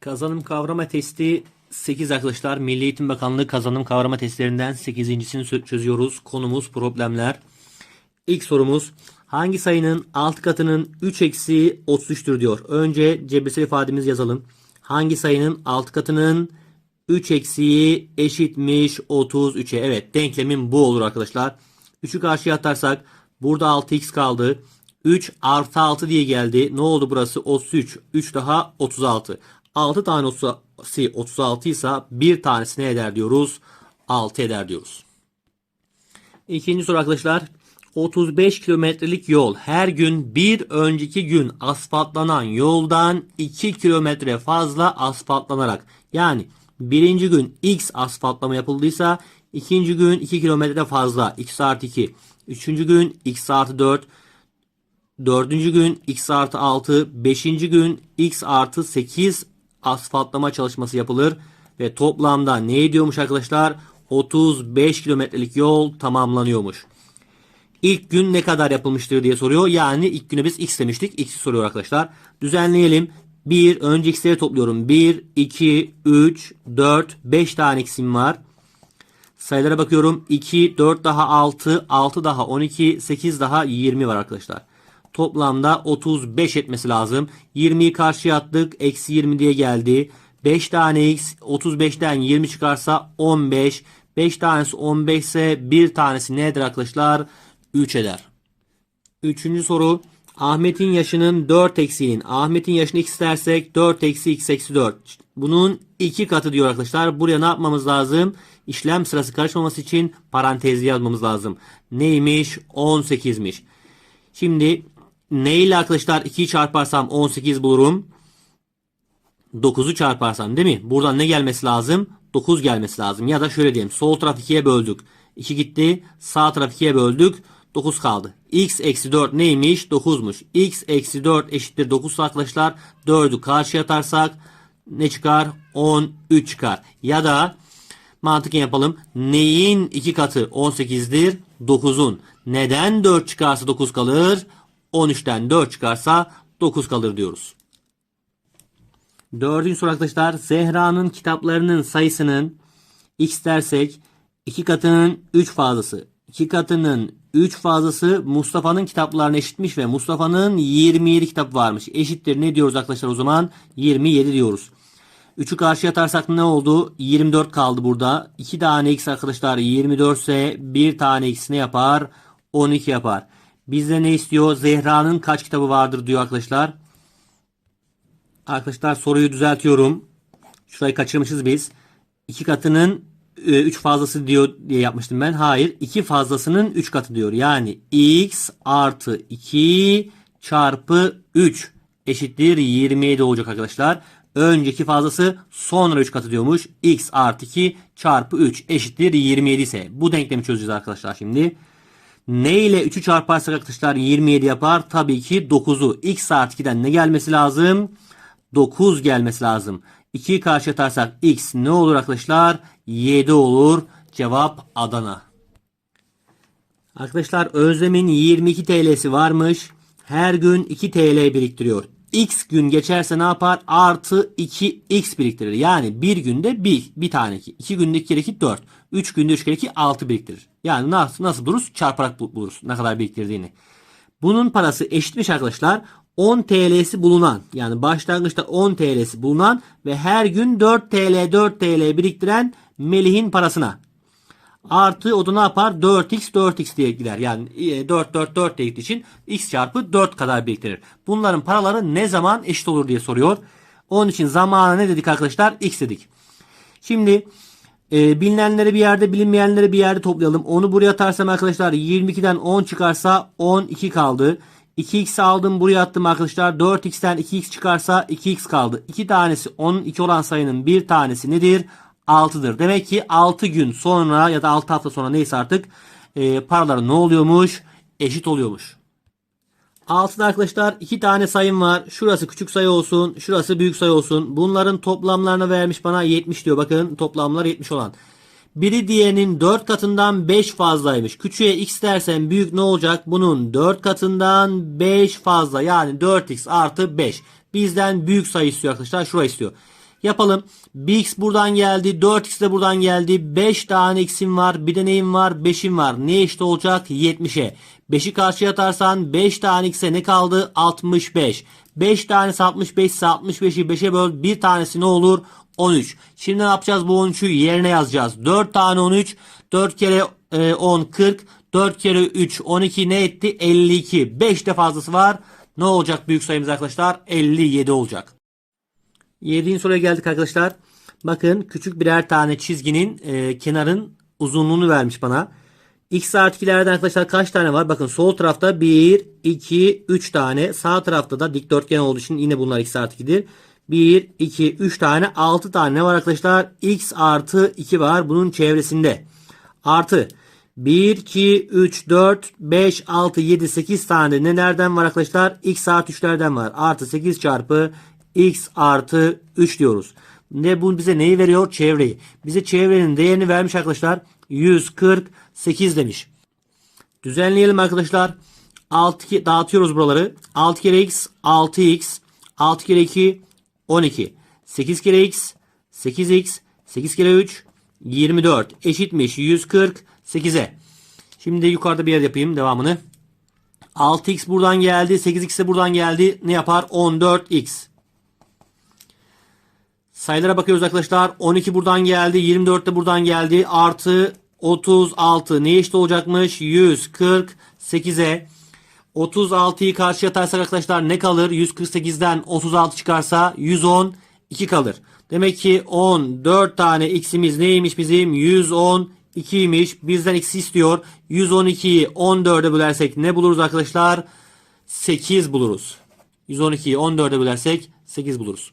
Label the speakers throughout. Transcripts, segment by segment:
Speaker 1: Kazanım kavrama testi 8 arkadaşlar. Milli Eğitim Bakanlığı kazanım kavrama testlerinden 8.sini sö- çözüyoruz. Konumuz problemler. İlk sorumuz hangi sayının alt katının 3 eksi 33'tür diyor. Önce cebirsel ifademizi yazalım. Hangi sayının alt katının 3 eksiği eşitmiş 33'e. Evet denklemin bu olur arkadaşlar. 3'ü karşıya atarsak burada 6x kaldı. 3 artı 6 diye geldi. Ne oldu burası? 33. 3 daha 36. 6 tane 30 36 ise bir tanesi ne eder diyoruz? 6 eder diyoruz. İkinci soru arkadaşlar. 35 kilometrelik yol her gün bir önceki gün asfaltlanan yoldan 2 kilometre fazla asfaltlanarak yani birinci gün x asfaltlama yapıldıysa ikinci gün 2 kilometre fazla x artı 2 üçüncü gün x artı 4 dördüncü gün x artı 6 beşinci gün x artı 8 asfaltlama çalışması yapılır ve toplamda ne ediyormuş arkadaşlar 35 kilometrelik yol tamamlanıyormuş. İlk gün ne kadar yapılmıştır diye soruyor. Yani ilk güne biz x demiştik. X'i soruyor arkadaşlar. Düzenleyelim. 1 önce x'leri topluyorum. 1, 2, 3, 4, 5 tane x'im var. Sayılara bakıyorum. 2, 4 daha 6, 6 daha 12, 8 daha 20 var arkadaşlar. Toplamda 35 etmesi lazım. 20'yi karşıya attık. Eksi 20 diye geldi. 5 tane x 35'ten 20 çıkarsa 15. 5 tanesi 15 ise bir tanesi nedir arkadaşlar? 3 eder. Üçüncü soru. Ahmet'in yaşının 4 eksiğinin. Ahmet'in yaşını x dersek 4 eksi x eksi 4. Bunun 2 katı diyor arkadaşlar. Buraya ne yapmamız lazım? İşlem sırası karışmaması için parantezi yazmamız lazım. Neymiş? 18'miş. Şimdi ne arkadaşlar 2'yi çarparsam 18 bulurum. 9'u çarparsam değil mi? Buradan ne gelmesi lazım? 9 gelmesi lazım. Ya da şöyle diyelim. Sol taraf 2'ye böldük. 2 gitti. Sağ taraf 2'ye böldük. 9 kaldı. x eksi 4 neymiş? 9'muş. x eksi 4 eşittir 9 arkadaşlar. 4'ü karşıya atarsak ne çıkar? 13 çıkar. Ya da mantıken yapalım. Neyin 2 katı 18'dir? 9'un. Neden 4 çıkarsa 9 kalır? 13'ten 4 çıkarsa 9 kalır diyoruz. Dördüncü soru arkadaşlar. Zehra'nın kitaplarının sayısının x dersek 2 katının 3 fazlası. 2 katının 3 fazlası Mustafa'nın kitaplarına eşitmiş ve Mustafa'nın 27 kitap varmış. Eşittir ne diyoruz arkadaşlar o zaman? 27 diyoruz. 3'ü karşıya atarsak ne oldu? 24 kaldı burada. 2 tane x arkadaşlar 24 ise 1 tane x ne yapar? 12 yapar. Bizde ne istiyor? Zehra'nın kaç kitabı vardır diyor arkadaşlar. Arkadaşlar soruyu düzeltiyorum. Şurayı kaçırmışız biz. 2 katının 3 fazlası diyor diye yapmıştım ben. Hayır. 2 fazlasının 3 katı diyor. Yani x artı 2 çarpı 3 eşittir 27 olacak arkadaşlar. Önceki fazlası sonra 3 katı diyormuş. x artı 2 çarpı 3 eşittir 27 ise. Bu denklemi çözeceğiz arkadaşlar şimdi. Ne ile 3'ü çarparsak arkadaşlar 27 yapar. Tabii ki 9'u. x artı 2'den ne gelmesi lazım? 9 gelmesi lazım. 2'yi karşı atarsak x ne olur arkadaşlar? 7 olur. Cevap Adana. Arkadaşlar Özlem'in 22 TL'si varmış. Her gün 2 TL biriktiriyor. X gün geçerse ne yapar? Artı 2x biriktirir. Yani bir günde bir, bir tane 2. 2 günde 2 kere 2 4. 3 günde 3 kere 2 6 biriktirir. Yani nasıl, nasıl buluruz? Çarparak bul- buluruz ne kadar biriktirdiğini. Bunun parası eşitmiş arkadaşlar. 10 TL'si bulunan yani başlangıçta 10 TL'si bulunan ve her gün 4 TL 4 TL biriktiren Melih'in parasına. Artı o da ne yapar? 4x 4x diye gider. Yani e, 4 4 4 diye gittiği için x çarpı 4 kadar biriktirir. Bunların paraları ne zaman eşit olur diye soruyor. Onun için zamana ne dedik arkadaşlar? x dedik. Şimdi e, bilinenleri bir yerde bilinmeyenleri bir yerde toplayalım. Onu buraya atarsam arkadaşlar 22'den 10 çıkarsa 12 kaldı. 2x aldım buraya attım arkadaşlar. 4x'ten 2x çıkarsa 2x kaldı. 2 tanesi 12 olan sayının bir tanesi nedir? 6'dır. Demek ki 6 gün sonra ya da 6 hafta sonra neyse artık e, paraları ne oluyormuş? Eşit oluyormuş. Altında arkadaşlar iki tane sayım var. Şurası küçük sayı olsun. Şurası büyük sayı olsun. Bunların toplamlarını vermiş bana 70 diyor. Bakın toplamlar 70 olan. Biri diğerinin 4 katından 5 fazlaymış. Küçüğe x dersen büyük ne olacak? Bunun 4 katından 5 fazla. Yani 4x artı 5. Bizden büyük sayı istiyor arkadaşlar. Şurayı istiyor. Yapalım. 1x buradan geldi. 4x de buradan geldi. 5 tane x'im var. Bir de neyim var? 5'im var. Ne eşit olacak? 70'e. 5'i karşıya atarsan 5 tane x'e ne kaldı? 65. 5 tanesi 65 ise 65'i 5'e böl. Bir tanesi ne olur? 13. Şimdi ne yapacağız? Bu 13'ü yerine yazacağız. 4 tane 13. 4 kere e, 10 40. 4 kere 3 12 ne etti? 52. 5 de fazlası var. Ne olacak büyük sayımız arkadaşlar? 57 olacak. 7. soruya geldik arkadaşlar. Bakın küçük birer tane çizginin e, kenarın uzunluğunu vermiş bana. X artı 2'lerden arkadaşlar kaç tane var? Bakın sol tarafta 1, 2, 3 tane. Sağ tarafta da dikdörtgen olduğu için yine bunlar X artı 2'dir. 1, 2, 3 tane 6 tane ne var arkadaşlar? X artı 2 var bunun çevresinde. Artı 1, 2, 3, 4, 5, 6, 7, 8 tane nelerden var arkadaşlar? X artı 3'lerden var. Artı 8 çarpı X artı 3 diyoruz. Ne bu bize neyi veriyor? Çevreyi. Bize çevrenin değerini vermiş arkadaşlar. 148 demiş. Düzenleyelim arkadaşlar. 6 ke- dağıtıyoruz buraları. 6 kere x 6x 6 kere 2 12 8 kere x 8x 8 kere 3 24 eşitmiş 148'e. Şimdi yukarıda bir yer yapayım devamını. 6x buradan geldi 8x de buradan geldi ne yapar 14x. Sayılara bakıyoruz arkadaşlar. 12 buradan geldi. 24 de buradan geldi. Artı 36. Ne eşit olacakmış? 148'e. 36'yı karşıya atarsak arkadaşlar ne kalır? 148'den 36 çıkarsa 112 kalır. Demek ki 14 tane x'imiz neymiş bizim? 112'ymiş. Bizden x istiyor. 112'yi 14'e bölersek ne buluruz arkadaşlar? 8 buluruz. 112'yi 14'e bölersek 8 buluruz.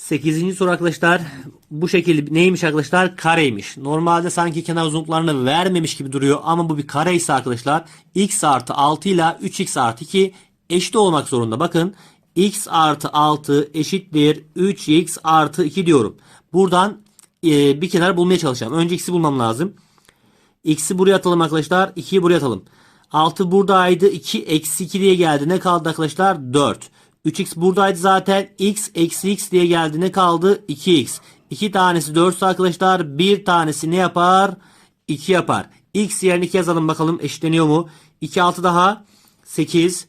Speaker 1: 8. soru arkadaşlar bu şekilde neymiş arkadaşlar? Kareymiş. Normalde sanki kenar uzunluklarını vermemiş gibi duruyor ama bu bir kare ise arkadaşlar x artı 6 ile 3x artı 2 eşit olmak zorunda. Bakın x artı 6 eşittir 3x artı 2 diyorum. Buradan e, bir kenar bulmaya çalışacağım. Önce x'i bulmam lazım. X'i buraya atalım arkadaşlar. 2'yi buraya atalım. 6 buradaydı. 2 eksi 2 diye geldi. Ne kaldı arkadaşlar? 4. 3x buradaydı zaten. x eksi x diye geldi. Ne kaldı? 2x. 2 tanesi 4 arkadaşlar. Bir tanesi ne yapar? 2 yapar. x yerine 2 yazalım bakalım eşitleniyor mu? 2 6 daha 8.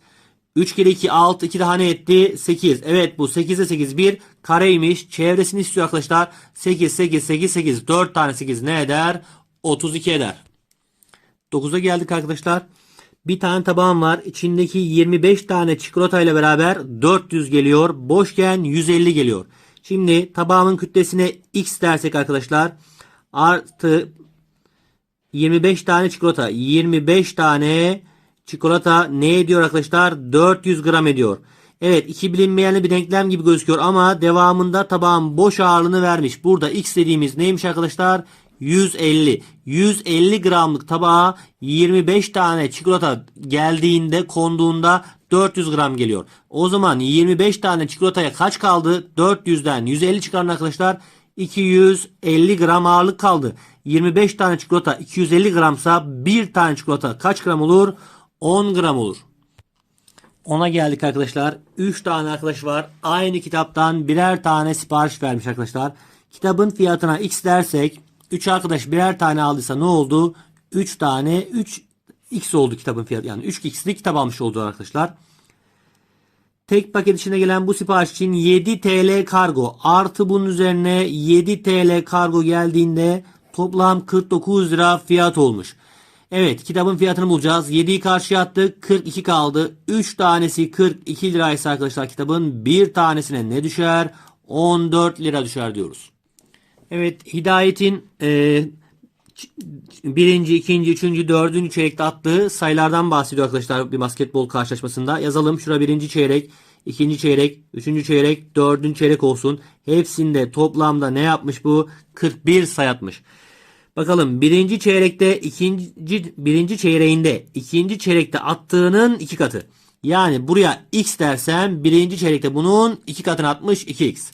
Speaker 1: 3 kere 2 6 2 daha ne etti? 8. Evet bu 8'e 8 bir kareymiş. Çevresini istiyor arkadaşlar. 8 8 8 8 4 tane 8 ne eder? 32 eder. 9'a geldik arkadaşlar. Bir tane tabağım var. İçindeki 25 tane çikolata ile beraber 400 geliyor. Boşken 150 geliyor. Şimdi tabağımın kütlesine x dersek arkadaşlar artı 25 tane çikolata. 25 tane çikolata ne ediyor arkadaşlar? 400 gram ediyor. Evet iki bilinmeyenli bir denklem gibi gözüküyor ama devamında tabağın boş ağırlığını vermiş. Burada x dediğimiz neymiş arkadaşlar? 150. 150 gramlık tabağa 25 tane çikolata geldiğinde konduğunda 400 gram geliyor. O zaman 25 tane çikolataya kaç kaldı? 400'den 150 çıkarın arkadaşlar. 250 gram ağırlık kaldı. 25 tane çikolata 250 gramsa bir tane çikolata kaç gram olur? 10 gram olur. Ona geldik arkadaşlar. 3 tane arkadaş var. Aynı kitaptan birer tane sipariş vermiş arkadaşlar. Kitabın fiyatına x dersek 3 arkadaş birer tane aldıysa ne oldu? 3 tane 3 x oldu kitabın fiyatı. Yani 3 x'lik kitap almış oldu arkadaşlar. Tek paket içine gelen bu sipariş için 7 TL kargo artı bunun üzerine 7 TL kargo geldiğinde toplam 49 lira fiyat olmuş. Evet kitabın fiyatını bulacağız. 7'yi karşıya attık 42 kaldı. 3 tanesi 42 liraysa arkadaşlar kitabın bir tanesine ne düşer? 14 lira düşer diyoruz. Evet Hidayet'in e, birinci, ikinci, üçüncü, dördüncü çeyrekte attığı sayılardan bahsediyor arkadaşlar bir basketbol karşılaşmasında. Yazalım şura birinci çeyrek, ikinci çeyrek, üçüncü çeyrek, dördüncü çeyrek olsun. Hepsinde toplamda ne yapmış bu? 41 sayı atmış. Bakalım birinci çeyrekte ikinci birinci çeyreğinde ikinci çeyrekte attığının iki katı. Yani buraya x dersem birinci çeyrekte bunun iki katını atmış 2x.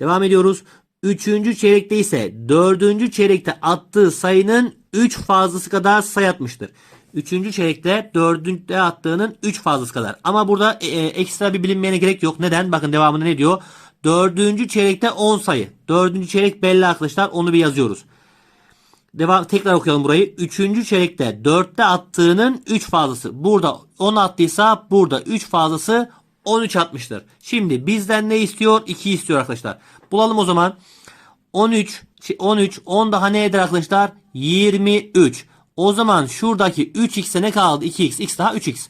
Speaker 1: Devam ediyoruz. Üçüncü çeyrekte ise dördüncü çeyrekte attığı sayının 3 fazlası kadar sayı atmıştır. Üçüncü çeyrekte dördüncüde attığının 3 fazlası kadar. Ama burada e, e, ekstra bir bilinmeyene gerek yok. Neden? Bakın devamında ne diyor? Dördüncü çeyrekte 10 sayı. Dördüncü çeyrek belli arkadaşlar. Onu bir yazıyoruz. Devam tekrar okuyalım burayı. Üçüncü çeyrekte 4'te attığının 3 fazlası. Burada 10 attıysa burada 3 fazlası 13 atmıştır. Şimdi bizden ne istiyor? 2 istiyor arkadaşlar. Bulalım o zaman. 13 şey, 13 10 daha ne eder arkadaşlar? 23. O zaman şuradaki 3x'e ne kaldı? 2x x daha 3x.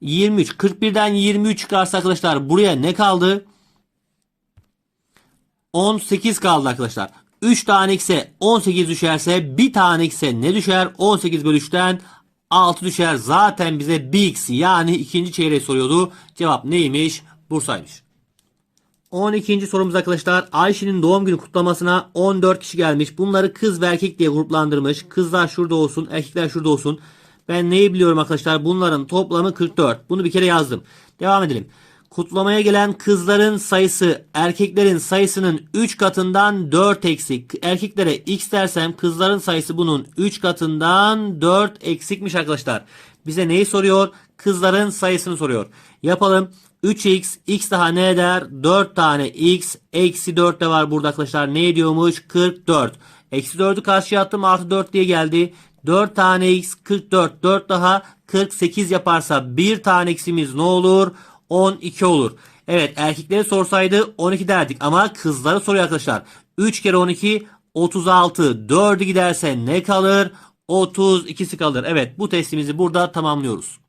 Speaker 1: 23 41'den 23 çıkarsa arkadaşlar buraya ne kaldı? 18 kaldı arkadaşlar. 3 tane x'e 18 düşerse bir tane x'e ne düşer? 18 bölü 3'ten 6 düşer. Zaten bize bir x yani ikinci çeyreği soruyordu. Cevap neymiş? Bursa'ymış. 12. sorumuz arkadaşlar. Ayşe'nin doğum günü kutlamasına 14 kişi gelmiş. Bunları kız ve erkek diye gruplandırmış. Kızlar şurada olsun, erkekler şurada olsun. Ben neyi biliyorum arkadaşlar? Bunların toplamı 44. Bunu bir kere yazdım. Devam edelim. Kutlamaya gelen kızların sayısı erkeklerin sayısının 3 katından 4 eksik. Erkeklere x dersem kızların sayısı bunun 3 katından 4 eksikmiş arkadaşlar. Bize neyi soruyor? Kızların sayısını soruyor. Yapalım. 3x x daha ne eder? 4 tane x eksi 4 de var burada arkadaşlar. Ne ediyormuş? 44. Eksi 4'ü karşıya attım artı 4 diye geldi. 4 tane x 44 4 daha 48 yaparsa bir tane x'imiz ne olur? 12 olur. Evet erkekleri sorsaydı 12 derdik ama kızları soruyor arkadaşlar. 3 kere 12 36 4'ü giderse ne kalır? 32'si kalır. Evet bu testimizi burada tamamlıyoruz.